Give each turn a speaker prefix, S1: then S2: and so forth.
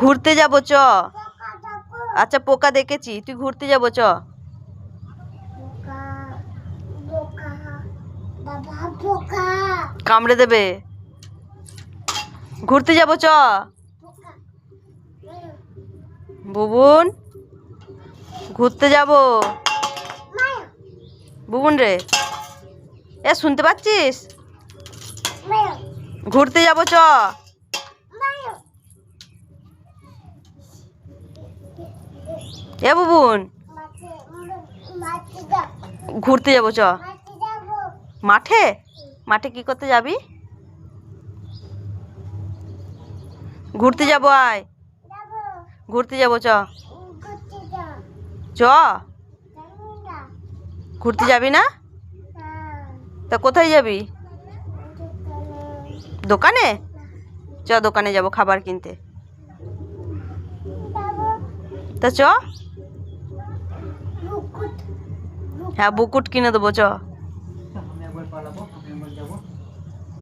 S1: ঘুরতে যাব চ। আচ্ছা পোকা দেখেছি। তুই ঘুরতে যাব চ। কামড়ে দেবে। ঘুরতে যাব চ। বুবুন ঘুরতে যাব। বুবুন রে। এ শুনতে পাচ্ছিস? ঘুরতে যাব চ। এ বুবুন ঘুরতে যাব, চ। মাঠে? মাঠে কি করতে যাবি? ঘুরতে যাব, আয়। ঘুরতে যাব, চ। চ। ঘুরতে যাবি না? তা কোথায় যাবি?
S2: দোকানে?
S1: চ, দোকানে যাব, খাবার কিনতে। তা চ। হ্যাঁ বুকুট কিনে দেবো চ।